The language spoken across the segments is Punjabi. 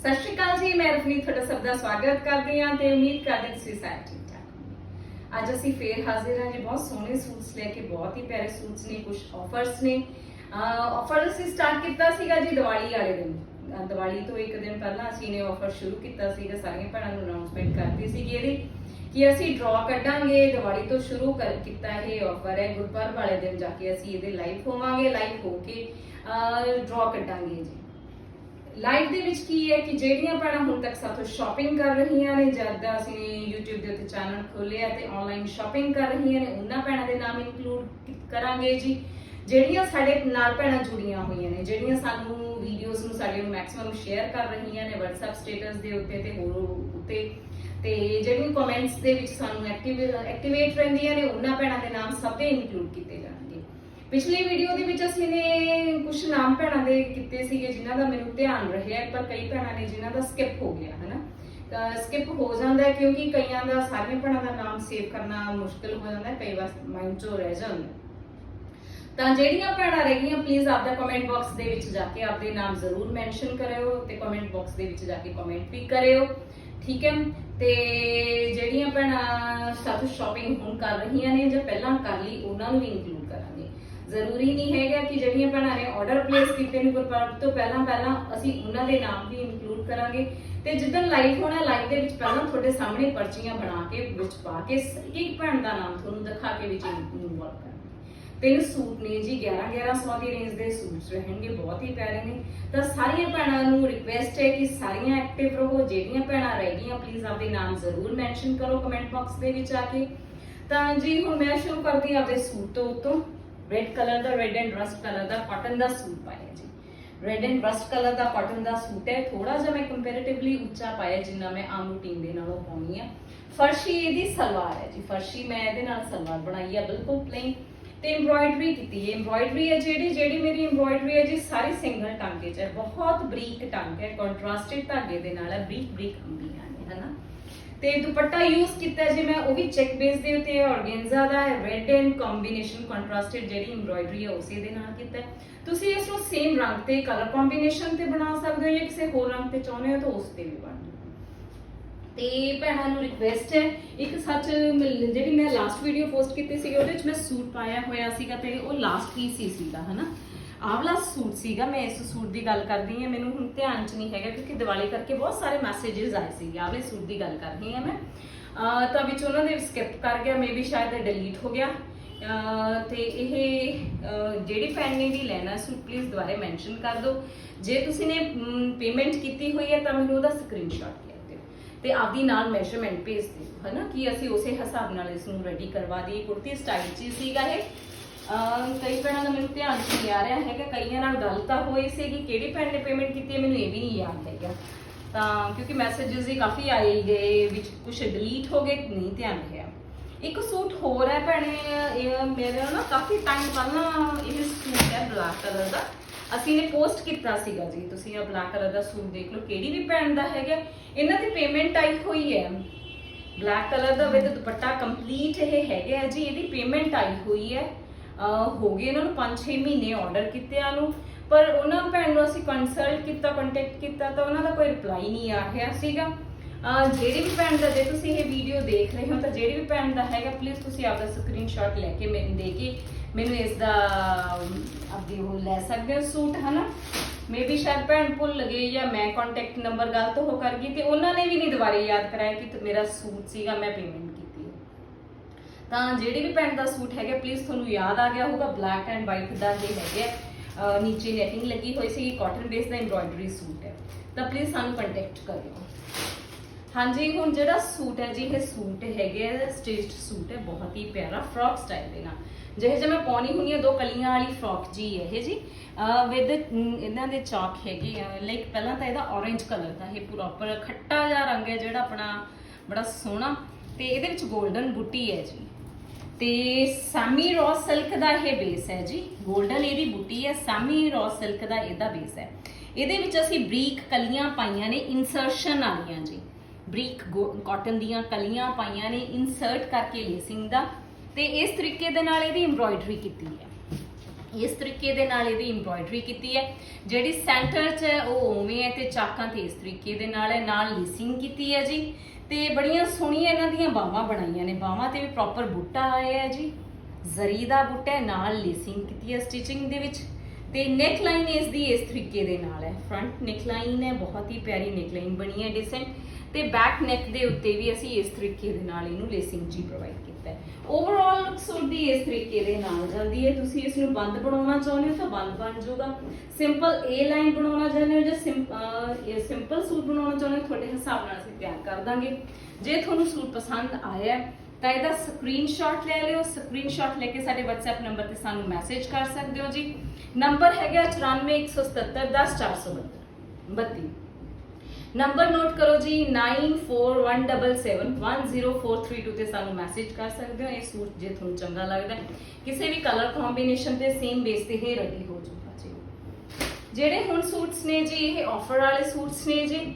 ਸਤਿ ਸ਼੍ਰੀ ਅਕਾਲ ਜੀ, ਮੈਂ ਰਫਨੀਤ ਤੁਹਾਡਾ ਸਭ ਦਾ ਸਵਾਗਤ ਕਰਦੀ ਹਾਂ ਤੇ ਉਮੀਦ ਕਰਦੀ ਤੁਸੀਂ ਸਾਰੇ ਠੀਕ ਠਾਕ ਅੱਜ ਅਸੀਂ ਫੇਰ ਹਾਜ਼ਰ ਹਾਂ ਜੀ, ਬਹੁਤ ਸੋਹਣੇ ਸੂਟਸ ਲੈ ਕੇ, ਬਹੁਤ ਹੀ ਪਿਆਰੇ ਸੂਟਸ ਨੇ ਕੁਝ ਆਫਰਸ ਨੇ। ਆਫਰ ਅਸੀਂ ਸਟਾਰਟ ਕੀਤਾ ਸੀਗਾ ਜੀ ਦੀਵਾਲੀ ਵਾਲੇ ਦਿਨ। ਦੀਵਾਲੀ ਤੋਂ ਇੱਕ ਦਿਨ ਪਹਿਲਾਂ ਅਸੀਂ ਨੇ ਆਫਰ ਸ਼ੁਰੂ ਕੀਤਾ ਸੀਗਾ, ਸਾਰੀਆਂ ਭੈਣਾਂ ਨੂੰ ਅਨਾਉਂਸਮੈਂਟ ਕਰਤੀ ਸੀਗੀ ਇਹਦੀ ਕਿ ਅਸੀਂ ਡਰਾ ਕੱਢਾਂਗੇ। ਦੀਵਾਲੀ ਤੋਂ ਸ਼ੁਰੂ ਕਰ, ਕੀਤਾ ਇਹ ਆਫਰ ਹੈ, ਗੁਰਪੁਰਬ ਵਾਲੇ ਦਿਨ ਜਾ ਕੇ ਅਸੀਂ ਇਹਦੇ ਲਾਈਵ ਹੋਵਾਂਗੇ ਲਾਈਵ ਹੋ ਕੇ ਡਰਾ ਕੱਢਾਂਗੇ ਜੀ। ਲਾਈਵ ਦੇ ਵਿੱਚ ਕੀ ਹੈ ਕਿ ਜਿਹੜੀਆਂ ਭੈਣਾਂ ਹੁਣ ਤੱਕ ਸਾਥੋਂ ਸ਼ਾਪਿੰਗ ਕਰ ਰਹੀਆਂ ਨੇ ਜਦ ਦਾ ਅਸੀਂ YouTube ਦੇ ਉੱਤੇ ਚੈਨਲ ਖੋਲਿਆ ਤੇ ਆਨਲਾਈਨ ਸ਼ਾਪਿੰਗ ਕਰ ਰਹੀਆਂ ਨੇ, ਉਹਨਾਂ ਭੈਣਾਂ ਦੇ ਨਾਮ ਇਨਕਲੂਡ ਕਰਾਂਗੇ ਜੀ? ਜਿਹੜੀਆਂ ਸਾਡੇ ਨਾਲ ਭੈਣਾਂ ਜੁੜੀਆਂ ਹੋਈਆਂ ਨੇ, ਜਿਹੜੀਆਂ ਸਾਨੂੰ ਵੀਡੀਓਜ਼ ਨੂੰ ਸਾਡੇ ਨੂੰ ਮੈਕਸਿਮਮ ਸ਼ੇਅਰ ਕਰ ਰਹੀਆਂ ਨੇ, WhatsApp ਸਟੇਟਸ ਦੇ ਉੱਤੇ ਤੇ ਹੋਰ ਉੱਤੇ, ਤੇ ਜਿਹੜੀਆਂ ਕਮੈਂਟਸ ਦੇ ਵਿੱਚ ਸਾਨੂੰ ਐਕਟਿਵ ਐਕਟੀਵੇਟ ਰਹਿੰਦੀਆਂ ਨੇ, ਉਹਨਾਂ ਭੈਣਾਂ ਦੇ ਨਾਮ ਸਭ ਦੇ ਇਨਕਲੂਡ ਕੀਤੇ ਜਾਣਗੇ। ਪਿਛਲੀ ਵੀਡੀਓ ਦੇ ਵਿੱਚ ਅਸੀਂ ਨੇ ਕੁਝ ਨਾਮ ਭੈਣਾਂ ਦੇ ਕੀਤੇ ਸੀਗੇ ਜਿਨ੍ਹਾਂ ਦਾ ਮੈਨੂੰ ਧਿਆਨ ਰਿਹਾ ਪਰ ਕਈ ਭੈਣਾਂ ਨੇ ਜਿਨ੍ਹਾਂ ਦਾ ਸਕਿਪ ਹੋ ਗਿਆ, ਹਨਾ? ਸਕਿਪ ਹੋ ਜਾਂਦਾ ਹੈ ਕਿਉਂਕਿ ਕਈਆਂ ਦਾ ਸਾਰੀਆਂ ਭੈਣਾਂ ਦਾ ਨਾਮ ਸੇਵ ਕਰਨਾ ਮੁਸ਼ਕਲ ਹੋ ਜਾਂਦਾ ਹੈ, ਕਈ ਵਾਰ ਮਾਈਂਡ 'ਚੋਂ ਰਹਿ ਜਾਂਦਾ ਤਾਂ ਜਿਹੜੀਆਂ ਭੈਣਾਂ ਰਹਿ ਗਈਆਂ ਪਲੀਜ਼ ਆਪਦਾ ਕਮੈਂਟ ਬਾਕਸ ਦੇ ਵਿੱਚ ਜਾ ਕੇ ਆਪਦੇ ਨਾਮ ਜ਼ਰੂਰ ਮੈਂਸ਼ਨ ਕਰਿਓ ਤੇ ਕਮੈਂਟ ਬਾਕਸ ਦੇ ਵਿੱਚ ਜਾ ਕੇ ਕਮੈਂਟ ਵੀ ਕਰਿਓ, ਠੀਕ ਹੈ? ਤੇ ਜਿਹੜੀਆਂ ਭੈਣਾਂ ਸਾਥ ਸ਼ਾਪਿੰਗ ਹੁਣ ਕਰ ਰਹੀਆਂ ਨੇ ਜਾਂ ਪਹਿਲਾਂ ਕਰ ਲਈ, ਉਹਨਾਂ ਨੂੰ ਵੀ ਇਨਕਲੂਡ ਜ਼ਰੂਰੀ ਨਹੀਂ ਹੈਗਾ ਕਿ ਜਿਹੜੀਆਂ ਭੈਣਾਂ ਨੇ ਆਰਡਰ ਪਲੇਸ ਕੀਤੇ ਨੇ ਗੁਰਪੁਰਬ ਤੋਂ ਪਹਿਲਾਂ ਪਹਿਲਾਂ ਅਸੀਂ ਉਹਨਾਂ ਦੇ ਨਾਮ ਵੀ ਇਨਕਲੂਡ ਕਰਾਂਗੇ। ਤੇ ਜਿੱਦਣ ਲਾਈਵ ਹੋਣਾ ਲਾਈਵ ਦੇ ਵਿੱਚ ਪਹਿਲਾਂ ਤੁਹਾਡੇ ਸਾਹਮਣੇ ਪਰਚੀਆਂ ਬਣਾ ਕੇ, ਵਿੱਚ ਪਾ ਕੇ ਇੱਕ ਭੈਣ ਦਾ ਨਾਮ ਤੁਹਾਨੂੰ ਦਿਖਾ ਕੇ ਵਿੱਚ ਇਨਵੋਲਵ ਕਰਾਂਗੇ। ਤਿੰਨ ਸੂਟ ਨੇ ਜੀ 11 1100 ਦੀ ਰੇਂਜ ਦੇ ਸੂਟਸ ਰਹਿਣਗੇ, ਬਹੁਤ ਹੀ ਪਿਆਰੇ ਨੇ। ਤਾਂ ਸਾਰੀਆਂ ਭੈਣਾਂ ਨੂੰ ਰਿਕੁਐਸਟ ਹੈ ਕਿ ਸਾਰੀਆਂ ਐਕਟਿਵ ਰਹੋ, ਜਿਹੜੀਆਂ ਭੈਣਾਂ ਰਹਿ ਗਈਆਂ ਪਲੀਜ਼ ਆਪਦੇ ਨਾਮ ਜ਼ਰੂਰ ਮੈਂਸ਼ਨ ਕਰੋ ਕਮੈਂਟ ਬਾਕਸ ਦੇ ਵਿੱਚ ਆ ਕੇ। ਤਾਂ ਜੀ, ਹੁਣ ਮੈਂ ਸ਼ੁਰੂ ਕਰਦੀ ਆਪਦੇ ਸੂਟ ਤੋਂ ਉਤੋਂ। ਰੈੱਡ ਕਲਰ ਦਾ ਰੈੱਡ ਐਂਡ ਰਸਟ ਕਲਰ ਦਾ ਕਾਟਨ ਦਾ ਸੂਟ ਪਾਇਆ ਜੀ। ਰੈੱਡ ਐਂਡ ਰਸਟ ਕਲਰ ਦਾ ਕਾਟਨ ਦਾ ਸੂਟ ਹੈ। ਥੋੜਾ ਜਿਹਾ ਮੈਂ ਕੰਪੈਰੀਟਿਵਲੀ ਉੱਚਾ ਪਾਇਆ ਜਿੰਨਾ ਮੈਂ ਆਮ ਰੂਟੀਨ ਦੇ ਨਾਲੋਂ ਪਾਉਣੀ ਆ ਫਰਸ਼ੀ ਇਹਦੀ ਸਲਵਾਰ ਹੈ ਜੀ। ਫਰਸ਼ੀ ਮੈਂ ਇਹਦੇ ਨਾਲ ਸਲਵਾਰ ਬਣਾਈ ਆ ਬਿਲਕੁਲ ਪਲੇਨ ਤੇ ਐਮਬ੍ਰਾਇਡਰੀ ਕੀਤੀ ਹੈ। ਐਮਬ੍ਰਾਇਡਰੀ ਹੈ ਜਿਹੜੀ ਜਿਹੜੀ ਮੇਰੀ ਐਮਬ੍ਰਾਇਡਰੀ ਹੈ ਜੀ, ਸਾਰੀ ਸਿੰਗਲ ਟਾਂਕੇ 'ਚ ਹੈ। ਬਹੁਤ ਬਰੀਕ ਟਾਂਕੇ ਹੈ ਕੰਟਰਾਸਟਡ ਧਾਗੇ ਦੇ ਨਾਲ ਹੈ, ਬਰੀਕ ਬਰੀਕ ਅੰਬੀਆਂ ਨੇ, ਹਨਾ? ਤੇ ਦੁਪੱਟਾ ਯੂਜ਼ ਕੀਤਾ ਜੇ ਮੈਂ, ਉਹ ਵੀ ਚੈੱਕ ਬੇਸ ਦੇ ਉੱਤੇ ਆਰਗੈਂਜ਼ਾ ਦਾ ਰੈੱਡ ਐਂਡ ਕੰਬੀਨੇਸ਼ਨ ਕੰਟਰਾਸਟਡ ਜਿਹੜੀ ਐਮਬ੍ਰਾਇਡਰੀ ਹੈ, ਉਸੇ ਦੇ ਨਾਲ ਕੀਤਾ ਤੁਸੀਂ ਇਸ ਨੂੰ ਸੇਮ ਰੰਗ ਤੇ ਕਲਰ ਕੰਬੀਨੇਸ਼ਨ ਤੇ ਬਣਾ ਸਕਦੇ ਹੋ ਜਾਂ ਕਿਸੇ ਹੋਰ ਰੰਗ ਤੇ ਚਾਹੁੰਦੇ ਹੋ ਤਾਂ ਉਸ ਤੇ ਵੀ ਬਣ ਤੇ ਭੈਣਾਂ ਨੂੰ ਰਿਕਵੈਸਟ ਹੈ, ਇੱਕ ਸੱਚ ਮਿਲ- ਜਿਹੜੀ ਮੈਂ ਲਾਸਟ ਵੀਡੀਓ ਪੋਸਟ ਕੀਤੀ ਸੀ ਉਹਦੇ ਵਿੱਚ ਮੈਂ ਸੂਟ ਪਾਇਆ ਹੋਇਆ ਸੀਗਾ ਤੇ ਉਹ ਲਾਸਟ ਪੀਸ ਹੀ ਸੀਗਾ, ਹਨਾ? ਆਹ ਵਾਲਾ ਸੂਟ ਸੀਗਾ, ਮੈਂ ਇਸ ਸੂਟ ਦੀ ਗੱਲ ਕਰਦੀ ਹਾਂ, ਮੈਨੂੰ ਹੁਣ ਧਿਆਨ 'ਚ ਨਹੀਂ ਹੈਗਾ ਕਿਉਂਕਿ ਦੀਵਾਲੀ ਕਰਕੇ ਬਹੁਤ ਸਾਰੇ ਮੈਸੇजेस ਆਏ ਸੀਗੇ ਆਹ ਵਾਲੇ ਸੂਟ ਦੀ ਗੱਲ ਕਰ ਰਹੀ ਹਾਂ ਮੈਂ। ਅਹ, ਤਾਂ ਵਿੱਚ ਉਹਨਾਂ ਦੇ ਸਕਿਪ ਕਰ ਗਿਆ ਮੇਬੀ ਸ਼ਾਇਦ ਡਿਲੀਟ ਹੋ ਗਿਆ। ਅਹ, ਤੇ ਇਹ, ਅਹ, ਜਿਹੜੀ ਭੈਣ ਨੇ ਵੀ ਲੈਣਾ ਸੂਟ ਪਲੀਜ਼ ਦੁਬਾਰੇ ਮੈਂਸ਼ਨ ਕਰ ਦਿਓ। ਜੇ ਤੁਸੀਂ ਨੇ ਪੇਮੈਂਟ ਕੀਤੀ ਹੋਈ ਹੈ, ਤਾਂ ਮੈਨੂੰ ਉਹਦਾ ਸਕਰੀਨਸ਼ਾਟ ਤੇ ਆਪਦੀ ਨਾਲ ਮੈਜ਼ਰਮੈਂਟ ਭੇਜ ਦਿਓ ਹਨਾ, ਕਿ ਅਸੀਂ ਉਸੇ ਹਿਸਾਬ ਨਾਲ ਇਸ ਨੂੰ ਰੈਡੀ ਕਰਵਾ ਦਈਏ। ਕੁੜਤੀ ਸਟਾਈਲ 'ਚ ਹੀ ਸੀਗਾ ਇਹ। ਕਈ ਭੈਣਾਂ ਦਾ ਮੈਨੂੰ ਧਿਆਨ 'ਚ ਨਹੀਂ ਆ ਰਿਹਾ ਹੈਗਾ, ਕਈਆਂ ਨਾਲ ਗੱਲ ਤਾਂ ਹੋਈ ਸੀ ਕਿ ਕਿਹੜੀ ਭੈਣ ਨੇ ਪੇਮੈਂਟ ਕੀਤੀ ਹੈ, ਮੈਨੂੰ ਇਹ ਵੀ ਨਹੀਂ ਯਾਦ ਹੈਗਾ। ਤਾਂ ਕਿਉਂਕਿ ਮੈਸੇजेस ਹੀ ਕਾਫੀ ਆਏ ਗਏ ਵਿੱਚ ਕੁਝ ਡਿਲੀਟ ਹੋ ਗਏ, ਨਹੀਂ ਧਿਆਨ ਰਿਹਾ। ਇੱਕ ਸੂਟ ਹੋਰ ਹੈ ਭੈਣੇ, ਇਹ ਮੇਰੇ ਨਾ ਕਾਫੀ ਟਾਈਮ ਪਹਿਲਾਂ ਇਹ ਸੂਟ ਹੈ ਬਲੈਕ ਕਲਰ ਦਾ। ਅਸੀਂ ਨੇ ਪੋਸਟ ਕੀਤਾ ਸੀਗਾ ਜੀ। ਤੁਸੀਂ ਇਹ ਬਲੈਕ ਕਲਰ ਦਾ ਸੂਟ ਦੇਖ ਲਓ, ਕਿਹੜੀ ਵੀ ਭੈਣ ਦਾ ਹੈਗਾ। ਇਹਨਾਂ ਦੀ ਪੇਮੈਂਟ ਆਈ ਹੋਈ ਹੈ। ਬਲੈਕ ਕਲਰ ਦਾ ਵਿਦ ਦੁਪੱਟਾ ਕੰਪਲੀਟ ਇਹ ਹੈਗੇ ਆ ਜੀ, ਇਹਦੀ ਪੇਮੈਂਟ ਆਈ ਹੋਈ ਹੈ। ਹੋ ਗਏ ਇਹਨਾਂ ਨੂੰ 5-6 ਮਹੀਨੇ ਆਰਡਰ ਕੀਤਿਆਂ ਨੂੰ। ਪਰ ਉਹਨਾਂ ਭੈਣ ਨੂੰ ਅਸੀਂ ਕੰਸਲਟ ਕੀਤਾ ਕੰਟੈਕਟ ਕੀਤਾ ਤਾਂ ਉਹਨਾਂ ਦਾ ਕੋਈ ਰਿਪਲਾਈ ਨਹੀਂ ਆ ਰਿਹਾ ਸੀਗਾ। ਜਿਹੜੀ ਵੀ ਭੈਣ ਦਾ, ਜੇ ਤੁਸੀਂ ਇਹ ਵੀਡੀਓ ਦੇਖ ਰਹੇ ਹੋ ਤਾਂ ਜਿਹੜੀ ਵੀ ਭੈਣ ਦਾ ਹੈਗਾ ਪਲੀਜ਼ ਤੁਸੀਂ ਆਪਦਾ ਸਕਰੀਨਸ਼ਾਟ ਲੈ ਕੇ ਮੈਨੂੰ ਦੇ ਕੇ ਮੈਨੂੰ ਇਸ ਦਾ ਆਪਦੀ ਉਹ ਲੈ ਸਕਦੇ ਹੋ ਸੂਟ, ਹਨਾ? ਮੇਬੀ ਸ਼ਾਇਦ ਭੈਣ ਭੁੱਲ ਗਈ ਜਾਂ ਮੈਂ ਕੰਟੈਕਟ ਨੰਬਰ ਗਲਤ ਹੋ ਕਰ ਗਈ ਤੇ ਉਹਨਾਂ ਨੇ ਵੀ ਨਹੀਂ ਦੁਬਾਰੇ ਯਾਦ ਕਰਾਇਆ ਕਿ ਮੇਰਾ ਸੂਟ ਸੀਗਾ, ਮੈਂ ਪੇਮੈਂਟ ਕੀਤੀ ਹੈ। ਤਾਂ ਜਿਹੜੀ ਵੀ ਭੈਣ ਦਾ ਸੂਟ ਹੈਗਾ ਪਲੀਜ਼ ਤੁਹਾਨੂੰ ਯਾਦ ਆ ਗਿਆ ਹੋਊਗਾ ਬਲੈਕ ਐਂਡ ਵਾਈਟ ਦਾ ਇਹ ਹੈਗਾ। ਨੀਚੇ ਨੈਟਿੰਗ ਲੱਗੀ ਹੋਈ ਸੀ ਕਾਟਨ ਬੇਸ ਦਾ ਐਮਬ੍ਰਾਇਡਰੀ ਸੂਟ ਹੈ। ਤਾਂ ਪਲੀਜ਼ ਸਾਨੂੰ ਕੰਟੈਕਟ ਕਰਿਓ। ਹਾਂਜੀ, ਹੁਣ ਜਿਹੜਾ ਸੂਟ ਹੈ ਜੀ, ਇਹ ਸੂਟ ਹੈਗੇ ਆ, ਸਟਿਚਡ ਸੂਟ ਹੈ, ਬਹੁਤ ਹੀ ਪਿਆਰਾ ਫਰੌਕ ਸਟਾਈਲ ਦੇ ਨਾਲ। ਜਿਹੇ ਜੇ ਮੈਂ ਪਾਉਣੀ ਹੁੰਨੀ ਆ ਦੋ ਕਲੀਆਂ ਵਾਲੀ ਫਰੌਕ ਜੀ ਇਹ ਜੀ। ਵਿਦ ਇਹਨਾਂ ਦੇ ਚਾਕ ਹੈਗੇ ਆ ਲਾਈਕ ਪਹਿਲਾਂ ਤਾਂ ਇਹਦਾ ਔਰੇਂਜ ਕਲਰ ਦਾ ਇਹ ਪ੍ਰੋਪਰ ਖੱਟਾ ਜਿਹਾ ਰੰਗ ਹੈ, ਜਿਹੜਾ ਆਪਣਾ ਬੜਾ ਸੋਹਣਾ। ਤੇ ਇਹਦੇ ਵਿੱਚ 골ਡਨ ਬੁੱਟੀ ਹੈ ਜੀ। ਤੇ ਸਾਮੀ ਰੌ ਸਿਲਕ ਦਾ ਇਹ ਬੇਸ ਹੈ ਜੀ। 골ਡਨ ਇਹਦੀ ਬੁੱਟੀ ਹੈ, ਸਾਮੀ ਰੌ ਸਿਲਕ ਦਾ ਇਹਦਾ ਬੇਸ ਹੈ। ਇਹਦੇ ਵਿੱਚ ਅਸੀਂ ਬਰੀਕ ਕਲੀਆਂ ਪਾਈਆਂ ਨੇ ਇਨਸਰਸ਼ਨ ਵਾਲੀਆਂ ਜੀ। ਬਰੀਕ ਕਾਟਨ ਦੀਆਂ ਕਲੀਆਂ ਪਾਈਆਂ ਨੇ ਇਨਸਰਟ ਕਰਕੇ ਲੇਸਿੰਗ ਦਾ, ਤੇ ਇਸ ਤਰੀਕੇ ਦੇ ਨਾਲ ਇਹਦੀ ਐਮਬ੍ਰਾਇਡਰੀ ਕੀਤੀ ਹੈ। ਇਸ ਤਰੀਕੇ ਦੇ ਨਾਲ ਇਹਦੀ ਐਮਬ੍ਰੋਇਡਰੀ ਕੀਤੀ ਹੈ, ਜਿਹੜੀ ਸੈਂਟਰ 'ਚ ਹੈ, ਉਹ ਉਵੇਂ ਹੈ ਤੇ ਚਾਕਾਂ ਤੇ ਇਸ ਤਰੀਕੇ ਦੇ ਨਾਲ ਹੈ, ਨਾਲ ਲੇਸਿੰਗ ਕੀਤੀ ਹੈ ਜੀ, ਤੇ ਬੜੀਆਂ ਸੋਹਣੀਆਂ ਇਹਨਾਂ ਦੀਆਂ ਬਾਹਾਂ ਬਣਾਈਆਂ ਨੇ, ਬਾਹਾਂ ਤੇ ਵੀ ਪ੍ਰੋਪਰ ਬੂਟਾ ਆਇਆ ਹੈ ਜੀ, ਜ਼ਰੀ ਦਾ ਬੂਟਾ ਨਾਲ ਲੇਸਿੰਗ ਕੀਤੀ ਹੈ ਸਟਿਚਿੰਗ ਦੇ ਵਿੱਚ। ਤੇ ਨੈਕ ਲਾਈਨ ਇਸ ਦੀ ਇਸ ਤਰੀਕੇ ਦੇ ਨਾਲ ਹੈ। ਫਰੰਟ ਨੈਕ ਲਾਈਨ ਹੈ, ਬਹੁਤ ਹੀ ਪਿਆਰੀ ਨੈਕ ਲਾਈਨ ਬਣੀ ਹੈ ਡਿਸੈਂਟ ਤੇ ਬੈਕ ਨੈਕ ਦੇ ਉੱਤੇ ਵੀ ਅਸੀਂ ਇਸ ਤਰੀਕੇ ਦੇ ਨਾਲ ਇਹਨੂੰ ਲੇਸਿੰਗ ਜੀ ਪ੍ਰੋਵਾਈਡ ਕੀਤਾ ਹੈ। ਓਵਰਆਲ ਲੁੱਕ ਦੀ ਇਸ ਤਰੀਕੇ ਦੇ ਨਾਲ ਜਾਂਦੀ ਹੈ। ਤੁਸੀਂ ਇਸ ਨੂੰ ਬੰਦ ਬਣਾਉਣਾ ਚਾਹੁੰਦੇ ਹੋ ਤਾਂ ਬੰਦ ਬਣ ਜਾਊਗਾ। ਸਿੰਪਲ ਏ ਲਾਈਨ ਬਣਾਉਣਾ ਚਾਹੁੰਦੇ ਹੋ ਜਾਂ ਸਿੰਪਲ ਸੂਟ ਬਣਾਉਣਾ ਚਾਹੁੰਦੇ ਹੋ, ਤੁਹਾਡੇ ਹਿਸਾਬ ਨਾਲ ਅਸੀਂ ਤਿਆਰ ਕਰ ਦਾਂਗੇ। ਜੇ ਤੁਹਾਨੂੰ ਸੂਟ ਪਸੰਦ ਆਇਆ ਤਾਂ ਇਹਦਾ ਸਕਰੀਨਸ਼ਾਟ ਲੈ ਲਿਓ ਸਕਰੀਨਸ਼ਾਟ ਲੈ ਕੇ ਸਾਡੇ WhatsApp ਨੰਬਰ ਤੇ ਸਾਨੂੰ ਮੈਸੇਜ ਕਰ ਸਕਦੇ ਹੋ ਜੀ। ਨੰਬਰ ਹੈਗਾ 9417710472 32 ਨੰਬਰ ਨੋਟ ਕਰੋ ਜੀ 9417710432 ਤੇ ਸਾਨੂੰ ਮੈਸੇਜ ਕਰ ਸਕਦੇ ਹੋ। ਇਹ ਸੂਟ ਜੇ ਤੁਹਾਨੂੰ ਚੰਗਾ ਲੱਗਦਾ ਕਿਸੇ ਵੀ ਕਲਰ ਕੰਬੀਨੇਸ਼ਨ ਤੇ ਸੇਮ ਬੇਸ ਤੇ ਹੀ ਰੈਡੀ ਹੋ ਜਾਊਗਾ ਜੀ। ਜਿਹੜੇ ਹੁਣ ਸੂਟਸ ਨੇ ਜੀ, ਇਹ ਆਫਰ ਵਾਲੇ ਸੂਟਸ ਨੇ ਜੀ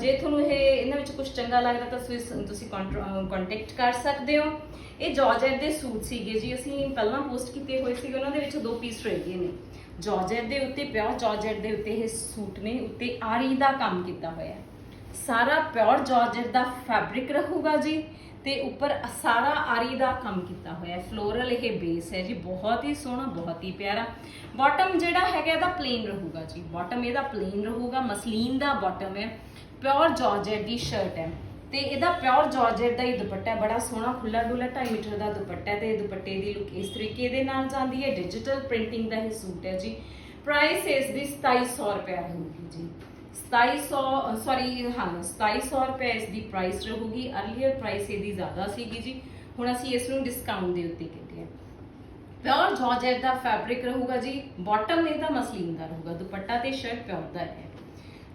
ਜੇ ਤੁਹਾਨੂੰ ਇਹ ਇਹਨਾਂ ਵਿੱਚ ਕੁਝ ਚੰਗਾ ਲੱਗਦਾ ਤਾਂ ਤੁਸੀਂ ਤੁਸੀਂ ਕੰਟੈਕਟ ਕਰ ਸਕਦੇ ਹੋ। ਇਹ ਜਾਰਜੈਟ ਦੇ ਸੂਟ ਸੀਗੇ ਜੀ। ਅਸੀਂ ਪਹਿਲਾਂ ਪੋਸਟ ਕੀਤੇ ਹੋਏ ਸੀਗੇ, ਉਹਨਾਂ ਦੇ ਵਿੱਚ ਦੋ ਪੀਸ ਰਹਿ ਗਏ ਨੇ। ਜਾਰਜੈਟ ਦੇ ਉੱਤੇ ਪਿਓਰ ਜਾਰਜੈਟ ਦੇ ਉੱਤੇ ਇਹ ਸੂਟ ਨੇ, ਉੱਤੇ ਆਰੀ ਦਾ ਕੰਮ ਕੀਤਾ ਹੋਇਆ। ਸਾਰਾ ਪਿਓਰ ਜਾਰਜੈਟ ਦਾ ਫੈਬਰਿਕ ਰਹੂਗਾ ਜੀ। ਤੇ ਉੱਪਰ ਸਾਰਾ ਆਰੀ ਦਾ ਕੰਮ ਕੀਤਾ ਹੋਇਆ ਫਲੋਰਲ ਇਹ ਬੇਸ ਹੈ ਜੀ। ਬਹੁਤ ਹੀ ਸੋਹਣਾ, ਬਹੁਤ ਹੀ ਪਿਆਰਾ। ਬਾਟਮ ਜਿਹੜਾ ਹੈਗਾ, ਇਹਦਾ ਪਲੇਨ ਰਹੂਗਾ ਜੀ। ਬਾਟਮ ਇਹਦਾ ਪਲੇਨ ਰਹੂਗਾ। ਮਸਲੀਨ ਦਾ ਬਾਟਮ ਹੈ। ਪਿਓਰ ਜਾਰਜੈਟ ਦੀ ਸ਼ਰਟ ਹੈ। ਤੇ ਇਹਦਾ ਪਿਓਰ ਜਾਰਜੈਟ ਦਾ ਹੀ ਦੁਪੱਟਾ ਬੜਾ ਸੋਹਣਾ ਖੁੱਲਾ ਡੁੱਲਾ 2.5 ਮੀਟਰ ਦਾ ਦੁਪੱਟਾ ਹੈ ਤੇ ਇਹ ਦੁਪੱਟੇ ਦੀ ਲੁੱਕ ਇਸ ਤਰੀਕੇ ਦੇ ਨਾਲ ਜਾਂਦੀ ਹੈ। ਡਿਜੀਟਲ ਪ੍ਰਿੰਟਿੰਗ ਦਾ ਇਹ ਸੂਟ ਹੈ ਜੀ। ਪ੍ਰਾਈਸ ਇਸ ਦੀ 2700 ਰੁਪਏ ਰਹੂਗੀ ਜੀ। 2700 ਸੌਰੀ ਹਾਂ 2700 ਰੁਪਏ ਇਸ ਦੀ ਪ੍ਰਾਈਸ ਰਹੂਗੀ। ਅਰਲੀਅਰ ਪ੍ਰਾਈਸ ਇਹਦੀ ਜ਼ਿਆਦਾ ਸੀਗੀ ਜੀ। ਹੁਣ ਅਸੀਂ ਇਸ ਨੂੰ ਡਿਸਕਾਊਂਟ ਦੇ ਉੱਤੇ ਕੀਤੀ ਹੈ। ਪਿਓਰ ਜਾਰਜੈਟ ਦਾ ਫੈਬਰਿਕ ਰਹੂਗਾ ਜੀ। ਬਾਟਮ ਇਹਦਾ ਮਸਲੀਨ ਦਾ ਰਹੂਗਾ। ਦੁਪੱਟਾ ਤੇ ਸ਼ਰਟ ਪਿਓਰ ਦਾ ਹੈ।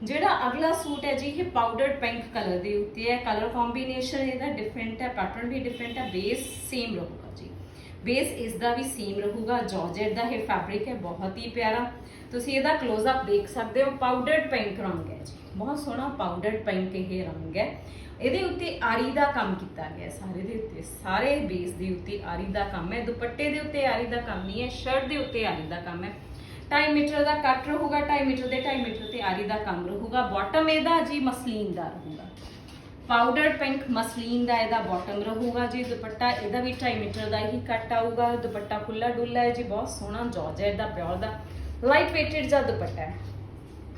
ਜਿਹੜਾ ਅਗਲਾ ਸੂਟ ਹੈ ਜੀ, ਇਹ ਪਾਊਡਰਡ ਪਿੰਕ ਕਲਰ ਦੇ ਉੱਤੇ ਹੈ। ਕਲਰ ਕੰਬੀਨੇਸ਼ਨ ਇਹਦਾ ਡਿਫਰੈਂਟ ਹੈ ਪੈਟਰਨ ਵੀ ਡਿਫਰੈਂਟ ਹੈ ਬੇਸ ਸੇਮ ਰਹੂਗਾ ਜੀ। ਬੇਸ ਇਸ ਦਾ ਵੀ ਸੇਮ ਰਹੂਗਾ ਜਾਰਜੈਟ ਦਾ ਇਹ ਫੈਬਰਿਕ ਹੈ, ਬਹੁਤ ਹੀ ਪਿਆਰਾ। ਤੁਸੀਂ ਇਹਦਾ ক্লোਜ਼ ਅਪ ਦੇਖ ਸਕਦੇ ਹੋ ਪਾਊਡਰਡ ਪਿੰਕ ਰੰਗ ਹੈ ਜੀ। ਬਹੁਤ ਸੋਹਣਾ ਪਾਊਡਰਡ ਪਿੰਕ ਇਹ ਰੰਗ ਹੈ। ਇਹਦੇ ਉੱਤੇ ਆਰੀ ਦਾ ਕੰਮ ਕੀਤਾ ਗਿਆ, ਸਾਰੇ ਦੇ ਉੱਤੇ, ਸਾਰੇ ਬੇਸ ਦੇ ਉੱਤੇ ਆਰੀ ਦਾ ਕੰਮ ਹੈ। ਦੁਪੱਟੇ ਦੇ ਉੱਤੇ ਆਰੀ ਦਾ ਕੰਮ ਨਹੀਂ ਹੈ ਸ਼ਰਟ ਦੇ ਉੱਤੇ ਆਰੀ ਦਾ ਕੰਮ ਹੈ। 2.5 ਮੀਟਰ ਦਾ ਕੱਟ ਰਹੂਗਾ 2.5 ਮੀਟਰ ਦੇ 2.5 ਮੀਟਰ ਤੇ ਆਰੀ ਦਾ ਕੰਮ ਰਹੂਗਾ। ਬਾਟਮ ਇਹਦਾ ਜੀ ਮਸਲੀਨ ਦਾ ਰਹੂਗਾ। ਪਾਊਡਰ ਪਿੰਕ ਮਸਲੀਨ ਦਾ ਇਹਦਾ ਬਾਟਮ ਰਹੂਗਾ ਜੀ, ਦੁਪੱਟਾ ਇਹਦਾ ਵੀ 2.5 ਮੀਟਰ ਦਾ ਹੀ ਕੱਟ ਆਊਗਾ, ਦੁਪੱਟਾ ਖੁੱਲਾ ਡੁੱਲਾ ਹੈ ਜੀ, ਬਹੁਤ ਸੋਹਣਾ ਜਾਰਜੈਟ ਦਾ ਪਿਓਰ ਦਾ ਲਾਈਟ weighted ਦਾ ਦੁਪੱਟਾ ਹੈ।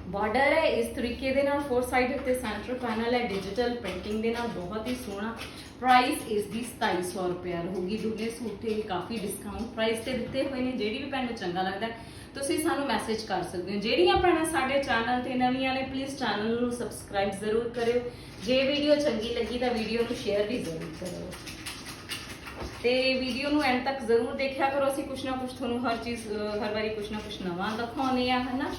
ਬਾਰਡਰ ਹੈ, ਇਸ ਤਰੀਕੇ ਦੇ ਨਾਲ ਫੋਰ ਸਾਈਡ ਉੱਤੇ ਸੈਂਟਰ ਪੈਨਲ ਹੈ ਡਿਜੀਟਲ ਪ੍ਰਿੰਟਿੰਗ ਦੇ ਨਾਲ ਬਹੁਤ ਹੀ ਸੋਹਣਾ ਪ੍ਰਾਈਸ ਇਸ ਦੀ 2700 ਰੁਪਏ ਰਹੂਗੀ। ਦੂਲੇ ਸੂਟ ਤੇ ਕਾਫੀ ਡਿਸਕਾਊਂਟ ਪ੍ਰਾਈਸ ਤੇ ਦਿੱਤੇ ਹੋਏ ਨੇ, ਜਿਹੜੀ ਵੀ ਭੈਣ ਨੂੰ ਚੰਗਾ ਲੱਗਦਾ, ਤੁਸੀਂ ਸਾਨੂੰ ਮੈਸੇਜ ਕਰ ਸਕਦੇ ਹੋ। ਜਿਹੜੀਆਂ ਭੈਣਾਂ ਸਾਡੇ ਚੈਨਲ ਤੇ ਨਵੀਆਂ ਨੇ ਪਲੀਜ਼ ਚੈਨਲ ਨੂੰ ਸਬਸਕ੍ਰਾਈਬ ਜ਼ਰੂਰ ਕਰਿਓ। ਜੇ ਵੀਡੀਓ ਚੰਗੀ ਲੱਗੀ ਤਾਂ ਵੀਡੀਓ ਨੂੰ ਸ਼ੇਅਰ ਵੀ ਜ਼ਰੂਰ ਕਰਿਓ। ਤੇ ਵੀਡੀਓ ਨੂੰ ਐਂਡ ਤੱਕ ਜ਼ਰੂਰ ਦੇਖਿਆ ਕਰੋ। ਅਸੀਂ ਕੁਛ ਨਾ ਕੁਛ ਤੁਹਾਨੂੰ ਹਰ ਚੀਜ਼ ਹਰ ਵਾਰੀ ਕੁਛ ਨਾ ਕੁਛ ਨਵਾਂ ਦਿਖਾਉਂਦੇ ਆ ਹਨਾ?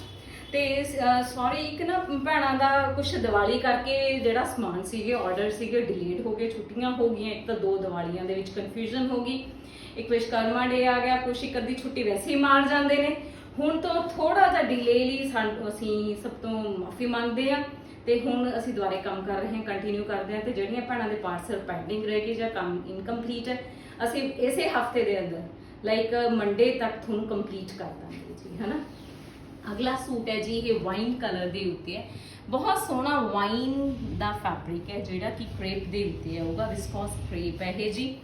ਤੇ ਸੌਰੀ ਇੱਕ ਨਾ ਭੈਣਾਂ ਦਾ ਕੁਛ ਦੀਵਾਲੀ ਕਰਕੇ ਜਿਹੜਾ ਸਮਾਨ ਸੀਗੇ ਆਰਡਰ ਸੀਗੇ ਡਿਲੀਟ ਹੋ ਗਏ, ਛੁੱਟੀਆਂ ਹੋ ਗਈਆਂ, ਇੱਕ ਤਾਂ ਦੋ ਦੀਵਾਲੀਆਂ ਦੇ ਵਿੱਚ ਕਨਫਿਊਜ਼ਨ ਹੋ ਗਈ। ਇੱਕ ਵਿਸ਼ਕਰਮਾ ਡੇ ਆ ਗਿਆ, ਕੁਛ ਇੱਕ ਅੱਧੀ ਛੁੱਟੀ ਵੈਸੇ ਹੀ ਮਾਰ ਜਾਂਦੇ ਨੇ। ਹੁਣ ਤੋਂ ਥੋੜਾ ਜਿਹਾ ਡਿਲੇ ਲਈ ਸਾਨੂੰ, ਅਸੀਂ ਸਭ ਤੋਂ ਮਾਫੀ ਮੰਗਦੇ ਆ ਤੇ ਹੁਣ ਅਸੀਂ ਦੁਬਾਰੇ ਕੰਮ ਕਰ ਰਹੇ ਹਾਂ ਕੰਟੀਨਿਊ ਕਰਦੇ ਹਾਂ ਤੇ ਜਿਹੜੀਆਂ ਭੈਣਾਂ ਦੇ ਪਾਰਸਲ ਪੈਂਡਿੰਗ ਰਹਿ ਗਏ ਜਾਂ ਕੰਮ ਇਨਕੰਪਲੀਟ ਹੈ, ਅਸੀਂ ਇਸੇ ਹਫ਼ਤੇ ਦੇ ਅੰਦਰ ਲਾਈਕ ਮੰਡੇ ਤੱਕ ਤੁਹਾਨੂੰ ਕੰਪਲੀਟ ਕਰ ਦਾਂਗੇ ਜੀ, ਹਨਾ? ਅਗਲਾ ਸੂਟ ਹੈ ਜੀ, ਇਹ ਵਾਈਨ ਕਲਰ ਦੇ ਉੱਤੇ ਹੈ। ਬਹੁਤ ਸੋਹਣਾ ਵਾਈਨ ਦਾ ਫੈਬਰਿਕ ਹੈ, ਜਿਹੜਾ ਕਿ ਕ੍ਰੇਪ ਦੇ ਉੱਤੇ ਆਊਗਾ ਵਿਸਕੋਸ ਕ੍ਰੇਪ ਹੈ ਇਹ ਜੀ।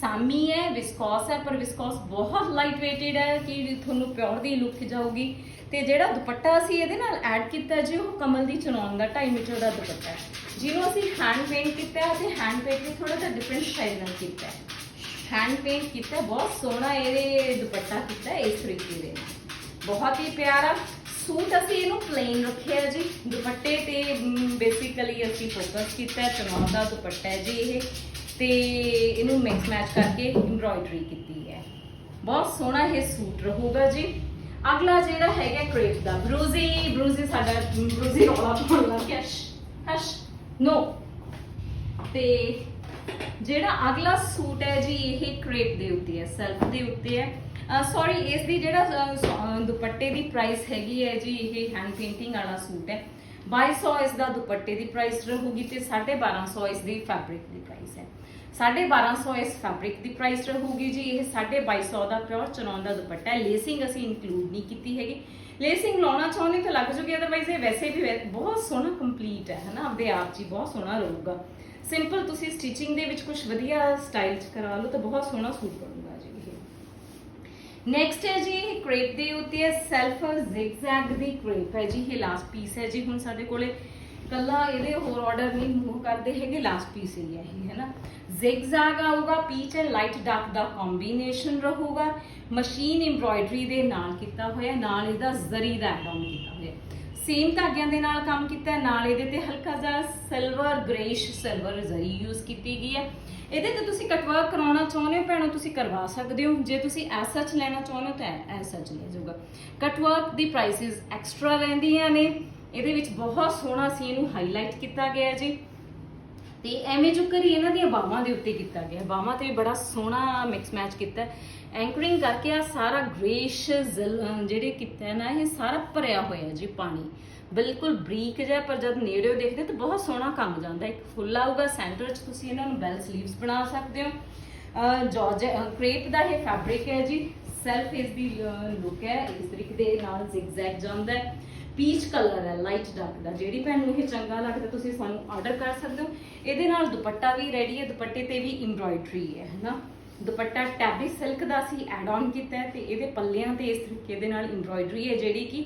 ਸਾਮੀ ਹੈ ਵਿਸਕੋਸ ਹੈ, ਪਰ ਵਿਸਕੋਸ ਬਹੁਤ ਲਾਈਟ weighted ਹੈ ਕਿ ਤੁਹਾਨੂੰ ਪਿਓਰ ਦੀ ਲੁੱਕ ਜਾਊਗੀ। ਤੇ ਜਿਹੜਾ ਦੁਪੱਟਾ ਅਸੀਂ ਇਹਦੇ ਨਾਲ ਐਡ ਕੀਤਾ ਜੀ, ਉਹ ਕਮਲ ਦੀ ਚਨੌਨ ਦਾ 2.5 ਮੀਟਰ ਦਾ ਦੁਪੱਟਾ ਹੈ। ਜਿਹਨੂੰ ਅਸੀਂ ਹੈਂਡ ਪੇਂਟ ਕੀਤਾ ਹੈ ਤੇ ਹੈਂਡ ਪੇਂਟ ਵੀ ਥੋੜਾ ਜਿਹਾ ਡਿਫਰੈਂਟ ਸਟਾਈਲ ਨਾਲ ਕੀਤਾ ਹੈ। ਹੈਂਡ ਪੇਂਟ ਕੀਤਾ ਬਹੁਤ ਸੋਹਣਾ ਇਹਦੇ ਦੁਪੱਟਾ ਕੀਤਾ ਇਸ ਤਰੀਕੇ ਦੇ ਨਾਲ। ਬਹੁਤ ਹੀ ਪਿਆਰਾ ਸੂਟ ਅਸੀਂ ਇਹਨੂੰ ਪਲੇਨ ਰੱਖਿਆ ਜੀ। ਦੁਪੱਟੇ ਤੇ ਬੇਸਿਕਲੀ ਅਸੀਂ ਫੋਕਸ ਕੀਤਾ ਹੈ ਦਾ ਦੁਪੱਟਾ ਹੈ ਜੀ ਇਹ। ਤੇ ਇਹਨੂੰ ਮਿਕਸ ਮੈਚ ਕਰਕੇ ਐਮਬ੍ਰੋਇਡਰੀ ਕੀਤੀ ਹੈ। ਬਹੁਤ ਸੋਹਣਾ ਇਹ ਸੂਟ ਰਹੂਗਾ ਜੀ। ਅਗਲਾ ਜਿਹੜਾ ਹੈਗਾ ਕ੍ਰੇਪ ਦਾ ਬਰੂਜ਼ੀ ਬਰੂਜ਼ੀ ਸਾਡਾ ਬਰੂਜ਼ੀ ਰੋਲਾ ਪਾਉਣ ਲੱਗ ਗਿਆ ਹਸ਼ ਨੋ ਤੇ ਜਿਹੜਾ ਅਗਲਾ ਸੂਟ ਹੈ ਜੀ, ਇਹ ਕ੍ਰੇਪ ਦੇ ਉੱਤੇ ਹੈ, ਸੈਲਫ ਦੇ ਉੱਤੇ ਹੈ। ਸੌਰੀ ਇਸ ਦੀ ਜਿਹੜਾ ਦੁਪੱਟੇ ਦੀ ਪ੍ਰਾਈਸ ਹੈਗੀ ਹੈ ਜੀ, ਇਹ ਹੈਂਡ ਪੇਂਟਿੰਗ ਵਾਲਾ ਸੂਟ ਹੈ। 2200 ਇਸ ਦਾ ਦੁਪੱਟੇ ਦੀ ਪ੍ਰਾਈਸ ਰਹੂਗੀ ਤੇ 1250 ਇਸ ਦੀ ਫੈਬਰਿਕ ਦੀ ਪ੍ਰਾਈਸ ਹੈ। 1250 ਇਸ ਫੈਬਰਿਕ ਦੀ ਪ੍ਰਾਈਸ ਰਹੂਗੀ ਜੀ, ਇਹ 2250 ਦਾ ਪਿਓਰ ਚਨੌਨ ਦਾ ਦੁਪੱਟਾ ਹੈ। ਲੇਸਿੰਗ ਅਸੀਂ ਇਨਕਲੂਡ ਨਹੀਂ ਕੀਤੀ ਹੈਗੀ। ਲੇਸਿੰਗ ਲਾਉਣਾ ਚਾਹੁੰਦੇ ਤਾਂ ਲੱਗ ਜੂਗੀ ਅਦਰਵਾਈਜ਼ ਇਹ ਵੈਸੇ ਵੀ ਵੈ- ਬਹੁਤ ਸੋਹਣਾ ਕੰਪਲੀਟ ਹੈ, ਹਨਾ? ਆਪਦੇ ਆਪ 'ਚ ਹੀ ਬਹੁਤ ਸੋਹਣਾ ਰਹੂਗਾ। ਸਿੰਪਲ ਤੁਸੀਂ ਸਟਿਚਿੰਗ ਦੇ ਵਿੱਚ ਕੁਝ ਵਧੀਆ ਸਟਾਈਲ 'ਚ ਕਰਾ ਲਓ ਤਾਂ ਬਹੁਤ ਸੋਹਣਾ ਸੂਟ ਬਣੂਗਾ ਜੀ ਇਹ। ਨੈਕਸਟ ਹੈ ਜੀ ਕ੍ਰੇਪ ਦੇ ਉੱਤੇ ਹੈ ਸੈਲਫ ਜ਼ਿਗਜ਼ੈਗ ਦੀ ਕ੍ਰੇਪ ਹੈ ਜੀ, ਇਹ ਲਾਸਟ ਪੀਸ ਹੈ ਜੀ। ਹੁਣ ਸਾਡੇ ਕੋਲੇ ਕੱਲਾ ਇਹਦੇ ਹੋਰ ਆਰਡਰ ਨਹੀਂ ਮੂਵ ਕਰਦੇ ਹੈਗੇ ਲਾਸਟ ਪੀਸ ਹੀ ਹੈ ਇਹ, ਹੈ ਨਾ? ਜ਼ਿਗਜ਼ੈਗ ਆਊਗਾ ਪੀਚ ਐਂਡ ਲਾਈਟ ਡਾਰਕ ਦਾ ਕੰਬੀਨੇਸ਼ਨ ਰਹੂਗਾ। ਮਸ਼ੀਨ ਐਮਬ੍ਰੋਇਡਰੀ ਦੇ ਨਾਲ ਕੀਤਾ ਹੋਇਆ, ਨਾਲ ਇਹਦਾ ਜ਼ਰੀ ਦਾ ਕੰਮ ਕੀਤਾ ਸੇਮ ਧਾਗਿਆਂ ਦੇ ਨਾਲ ਕੰਮ ਕੀਤਾ ਨਾਲ ਇਹਦੇ ਤੇ ਹਲਕਾ ਜਿਹਾ silver greyish silver zari use ਕੀਤੀ ਗਈ ਹੈ। ਇਹਦੇ ਤੇ ਤੁਸੀਂ ਕਟਵਰਕ ਕਰਾਉਣਾ ਚਾਹੁੰਦੇ ਹੋ ਭੈਣੋ, ਤੁਸੀਂ ਕਰਵਾ ਸਕਦੇ ਹੋ। ਜੇ ਤੁਸੀਂ ਐਸ ਸੱਚ ਲੈਣਾ ਚਾਹੁੰਦੇ ਹੋ ਤਾਂ ਐਸ ਸੱਚ ਲੈ ਜਾਊਗਾ। ਕਟਵਰਕ ਦੀ ਪ੍ਰਾਈਸਿਸ ਐਕਸਟਰਾ ਰਹਿੰਦੀਆਂ ਨੇ। ਇਹਦੇ ਵਿੱਚ ਬਹੁਤ ਸੋਹਣਾ ਸੀ, ਇਹਨੂੰ ਹਾਈਲਾਈਟ ਕੀਤਾ ਗਿਆ ਜੀ। ਤੇ ਐਵੇਂ ਜੋ ਕਰੀ, ਇਹਨਾਂ ਦੀਆਂ ਬਾਹਾਂ ਦੇ ਉੱਤੇ ਕੀਤਾ ਗਿਆ। ਬਾਹਾਂ ਤੇ ਵੀ ਬੜਾ ਸੋਹਣਾ ਮਿਕਸ ਮੈਚ ਕੀਤਾ ਐਂਕਰਿੰਗ ਕਰਕੇ ਆ ਸਾਰਾ ਗ੍ਰੇਸ਼ ਜਿਹੜੇ ਕੀਤਾ ਨਾ, ਇਹ ਸਾਰਾ ਭਰਿਆ ਹੋਇਆ ਜੀ ਪਾਣੀ। ਬਿਲਕੁਲ ਬਰੀਕ ਜਿਹਾ, ਪਰ ਜਦ ਨੇੜਿਓਂ ਦੇਖਦੇ ਤਾਂ ਬਹੁਤ ਸੋਹਣਾ ਕੰਮ ਜਾਂਦਾ। ਇੱਕ ਫੁੱਲ ਆਊਗਾ ਸੈਂਟਰ 'ਚ ਤੁਸੀਂ ਇਹਨਾਂ ਨੂੰ ਬੈਲ ਸਲੀਵਸ ਬਣਾ ਸਕਦੇ ਹੋ। ਜਾਰਜ ਕ੍ਰੇਪ ਦਾ ਇਹ ਫੈਬਰਿਕ ਹੈ ਜੀ। ਸੈਲਫ ਇਸ ਦੀ ਲੁੱਕ ਹੈ। ਇਸ ਤਰੀਕੇ ਦੇ ਨਾਲ ਜ਼ਿਗਜ਼ੈਗ ਜਾਂਦਾ ਹੈ। ਪੀਚ ਕਲਰ ਹੈ ਲਾਈਟ ਡਾਰਕ ਦਾ। ਜਿਹੜੀ ਭੈਣ ਨੂੰ ਇਹ ਚੰਗਾ ਲੱਗਦਾ, ਤੁਸੀਂ ਸਾਨੂੰ ਆਰਡਰ ਕਰ ਸਕਦੇ ਹੋ। ਇਹਦੇ ਨਾਲ ਦੁਪੱਟਾ ਵੀ ਰੈਡੀ ਹੈ, ਦੁਪੱਟੇ ਤੇ ਵੀ ਐਮਬ੍ਰੋਇਡਰੀ ਹੈ ਹਨਾ ਦੁਪੱਟਾ ਟੈਬੀ ਸਿਲਕ ਦਾ ਅਸੀਂ ਐਡ ਆਨ ਕੀਤਾ ਹੈ ਤੇ ਇਹਦੇ ਪੱਲਿਆਂ ਤੇ ਇਸ ਤਰੀਕੇ ਦੇ ਨਾਲ ਐਮਬ੍ਰੋਇਡਰੀ ਹੈ ਜਿਹੜੀ ਕਿ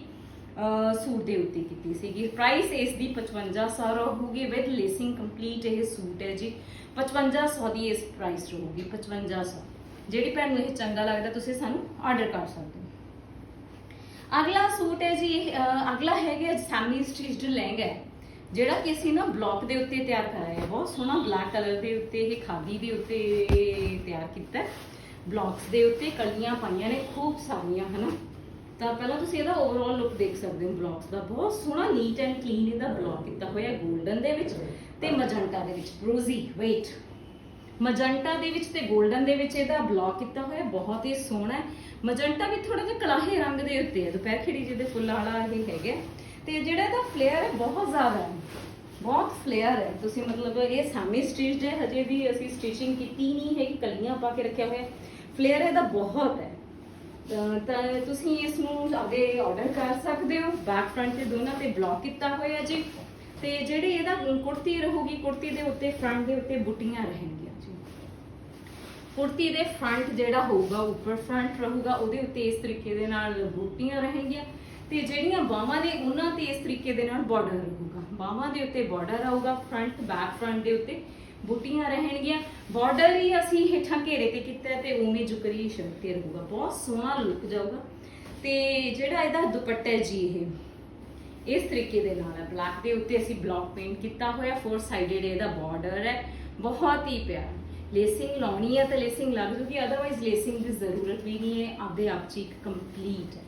ਸੂਟ ਦੇ ਉੱਤੇ ਕੀਤੀ ਸੀਗੀ। ਪ੍ਰਾਈਸ ਇਸ ਦੀ 5500 ਰਹੂਗੀ ਵਿਦ ਲੇਸਿੰਗ ਕੰਪਲੀਟ ਇਹ ਸੂਟ ਹੈ ਜੀ। 5500 ਦੀ ਇਸ ਪ੍ਰਾਈਸ ਰਹੂਗੀ 5500 ਜਿਹੜੀ ਭੈਣ ਨੂੰ ਇਹ ਚੰਗਾ ਲੱਗਦਾ ਤੁਸੀਂ ਸਾਨੂੰ ਆਰਡਰ ਕਰ ਸਕਦੇ ਹੋ। ਅਗਲਾ ਸੂਟ ਹੈ ਜੀ ਇਹ, ਅਗਲਾ ਹੈਗਾ ਸੈਮੀ ਸਟਿਚਡ ਲਹਿੰਗਾ। ਜਿਹੜਾ ਕਿ ਅਸੀਂ ਨਾ ਬਲੌਕ ਦੇ ਉੱਤੇ ਤਿਆਰ ਕਰਾਇਆ ਹੈ ਬਹੁਤ ਸੋਹਣਾ ਬਲੈਕ ਕਲਰ ਦੇ ਉੱਤੇ ਇਹ ਖਾਦੀ ਦੇ ਉੱਤੇ ਤਿਆਰ ਕੀਤਾ। ਬਲੌਕਸ ਦੇ ਉੱਤੇ ਕਲੀਆਂ ਪਾਈਆਂ ਨੇ, ਖੂਬ ਸਾਰੀਆਂ, ਹਨਾ? ਤਾਂ ਪਹਿਲਾਂ ਤੁਸੀਂ ਇਹਦਾ ਓਵਰਆਲ ਲੁੱਕ ਦੇਖ ਸਕਦੇ ਹੋ ਬਲੌਕਸ ਦਾ। ਬਹੁਤ ਸੋਹਣਾ ਨੀਟ ਐਂਡ ਕਲੀਨ ਇਹਦਾ ਬਲੌਕ ਕੀਤਾ ਹੋਇਆ 골ਡਨ ਦੇ ਵਿੱਚ ਤੇ ਮਜੰਟਾ ਦੇ ਵਿੱਚ, ਰੋਜ਼ੀ ਵੇਟ ਮਜੰਟਾ ਦੇ ਵਿੱਚ ਤੇ 골ਡਨ ਦੇ ਵਿੱਚ ਇਹਦਾ ਬਲੌਕ ਕੀਤਾ ਹੋਇਆ, ਬਹੁਤ ਹੀ ਸੋਹਣਾ। ਮਜੰਟਾ ਵੀ ਥੋੜਾ ਜਿਹਾ ਕਲਾਹੇ ਰੰਗ ਦੇ ਉੱਤੇ ਹੈ, ਦੁਪਹਿਰ ਖਿੜੀ ਜਿਹਦੇ ਫੁੱਲਾਂ ਵਾਲਾ ਇਹ ਹੈਗਾ। ਤੇ ਜਿਹੜਾ ਇਹਦਾ ਫਲੇਅਰ ਹੈ, ਬਹੁਤ ਜ਼ਿਆਦਾ ਹੈ। ਬਹੁਤ ਫਲੇਅਰ ਹੈ। ਤੁਸੀਂ ਮਤਲਬ ਇਹ ਸਾਮੀ ਸਟਿਚਡ ਹੈ ਹਜੇ ਵੀ ਅਸੀਂ ਸਟਿਚਿੰਗ ਕੀਤੀ ਨਹੀਂ ਹੈਗੀ, ਕਲੀਆਂ ਪਾ ਕੇ ਰੱਖਿਆ ਹੋਇਆ ਫਲੇਅਰ ਇਹਦਾ ਬਹੁਤ ਹੈ। ਤਾਂ- ਤੁਸੀਂ ਇਸ ਨੂੰ ਅੱਗੇ ਆਰਡਰ ਕਰ ਸਕਦੇ ਹੋ। ਬੈਕ ਫਰੰਟ ਤੇ ਦੋਨਾਂ ਤੇ ਬਲੌਕ ਕੀਤਾ ਹੋਇਆ ਜੀ। ਤੇ ਜਿਹੜੀ ਇਹਦਾ ਕੁੜਤੀ ਰਹੂਗੀ, ਕੁੜਤੀ ਦੇ ਉੱਤੇ ਫਰੰਟ ਦੇ ਉੱਤੇ ਬੁੱਟੀਆਂ ਰਹਿਣਗੀਆਂ ਜੀ। ਕੁੜਤੀ ਦੇ ਫਰੰਟ ਜਿਹੜਾ ਹੋਊਗਾ, ਉੱਪਰ ਫਰੰਟ ਰਹੂਗਾ, ਉਹਦੇ ਉੱਤੇ ਇਸ ਤਰੀਕੇ ਦੇ ਨਾਲ ਬੂਟੀਆਂ ਰਹਿਣਗੀਆਂ। ਤੇ ਜਿਹੜੀਆਂ ਬਾਹਾਂ ਨੇ, ਉਹਨਾਂ ਤੇ ਇਸ ਤਰੀਕੇ ਦੇ ਨਾਲ ਬਾਰਡਰ ਰਹੂਗਾ। ਬਾਹਾਂ ਦੇ ਉੱਤੇ ਬਾਰਡਰ ਆਊਗਾ ਫਰੰਟ ਬੈਕ ਫਰੰਟ ਦੇ ਉੱਤੇ ਬੂਟੀਆਂ ਰਹਿਣਗੀਆਂ। ਬਾਰਡਰ ਹੀ ਅਸੀਂ ਹੇਠਾਂ ਘੇਰੇ ਤੇ ਕੀਤਾ ਹੈ ਤੇ ਉਵੇਂ ਜੁਕਰੀ ਸ਼ਰਟ ਤੇ ਰਹੂਗਾ। ਬਹੁਤ ਸੋਹਣਾ ਲੁੱਕ ਜਾਊਗਾ। ਤੇ ਜਿਹੜਾ ਇਹਦਾ ਦੁਪੱਟਾ ਹੈ ਜੀ ਇਹ, ਇਸ ਤਰੀਕੇ ਦੇ ਨਾਲ ਹੈ। ਬਲੈਕ ਦੇ ਉੱਤੇ ਅਸੀਂ ਬਲੌਕ ਪੇਂਟ ਕੀਤਾ ਹੋਇਆ ਫੋਰ ਸਾਈਡਡ ਇਹਦਾ ਬਾਰਡਰ ਹੈ। ਬਹੁਤ ਹੀ ਪਿਆਰਾ। ਲੇਸਿੰਗ ਲਾਉਣੀ ਹੈ ਤਾਂ ਲੇਸਿੰਗ ਲੱਗ ਜੂਗੀ ਅਦਰਵਾਈਜ਼ ਲੇਸਿੰਗ ਦੀ ਜ਼ਰੂਰਤ ਵੀ ਨਹੀਂ ਹੈ। ਆਪਦੇ ਆਪ 'ਚ ਇੱਕ ਕੰਪਲੀਟ ਹੈ।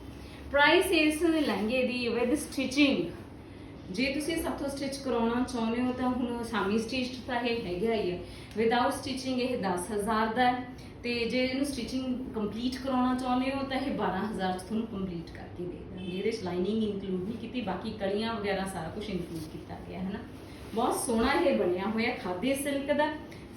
ਪ੍ਰਾਈਸ ਇਸ ਲਹਿੰਗੇ ਦੀ ਵਿਦ ਸਟਿਚਿੰਗ ਜੇ ਤੁਸੀਂ ਸਾਥੋਂ ਸਟਿਚ ਕਰਾਉਣਾ ਚਾਹੁੰਦੇ ਹੋ, ਤਾਂ ਹੁਣ ਸਾਮੀ ਸਟਿਚਡ ਤਾਂ ਇਹ ਹੈਗਾ ਹੀ ਹੈ। ਵਿਦਆਊਟ ਸਟਿਚਿੰਗ ਇਹ 10000 ਦਾ ਹੈ। ਤੇ ਜੇ ਇਹਨੂੰ ਸਟਿਚਿੰਗ ਕੰਪਲੀਟ ਕਰਾਉਣਾ ਚਾਹੁੰਦੇ ਹੋ, ਤਾਂ ਇਹ 12000 ਚ ਤੁਹਾਨੂੰ ਕੰਪਲੀਟ ਕਰਕੇ ਦੇ ਦਾਂਗੇ। ਇਹਦੇ ਚ ਲਾਈਨਿੰਗ ਇਨਕਲੂਡ ਨਹੀਂ ਕੀਤੀ, ਬਾਕੀ ਕਲੀਆਂ ਵਗੈਰਾ ਸਾਰਾ ਕੁਝ ਇਨਕਲੂਡ ਕੀਤਾ ਗਿਆ, ਹੈ ਨਾ? ਬਹੁਤ ਸੋਹਣਾ ਇਹ ਬਣਿਆ ਹੋਇਆ ਖਾਦੀ ਸਿਲਕ ਦਾ।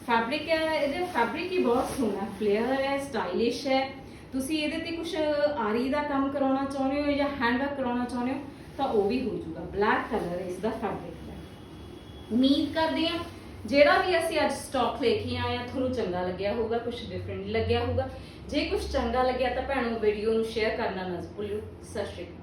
ਫੈਬਰਿਕ ਹੈ, ਇਹਦੇ ਫੈਬਰਿਕ ਹੀ ਬਹੁਤ ਸੋਹਣਾ ਫਲੇਅਰ ਹੈ ਸਟਾਈਲਿਸ਼ ਹੈ। ਤੁਸੀਂ ਇਹਦੇ ਤੇ ਕੁਝ ਆਰੀ ਦਾ ਕੰਮ ਕਰਾਉਣਾ ਚਾਹੁੰਦੇ ਹੋ ਜਾਂ ਹੈਂਡ ਵਰਕ ਕਰਾਉਣਾ ਚਾਹੁੰਦੇ ਹੋ, ਤਾਂ ਉਹ ਵੀ ਹੋ ਜਾਊਗਾ। ਬਲੈਕ ਕਲਰ ਇਸ ਦਾ ਫੈਬਰਿਕ ਹੈ ਉਮੀਦ ਕਰਦੇ ਹਾਂ ਜਿਹੜਾ ਵੀ ਅਸੀਂ ਅੱਜ ਸਟਾਕ ਲੈ ਕੇ ਆਏ ਆ ਤੁਹਾਨੂੰ ਚੰਗਾ ਲੱਗਿਆ ਹੋਊਗਾ ਕੁਝ ਡਿਫਰੈਂਟ ਲੱਗਿਆ ਹੋਊਗਾ। ਜੇ ਕੁਝ ਚੰਗਾ ਲੱਗਿਆ ਤਾਂ ਭੈਣੋ ਵੀਡੀਓ ਨੂੰ ਸ਼ੇਅਰ ਕਰਨਾ ਨਾ ਭੁੱਲਿਓ। ਸਤਿ ਸ਼੍ਰੀ ਅਕਾਲ।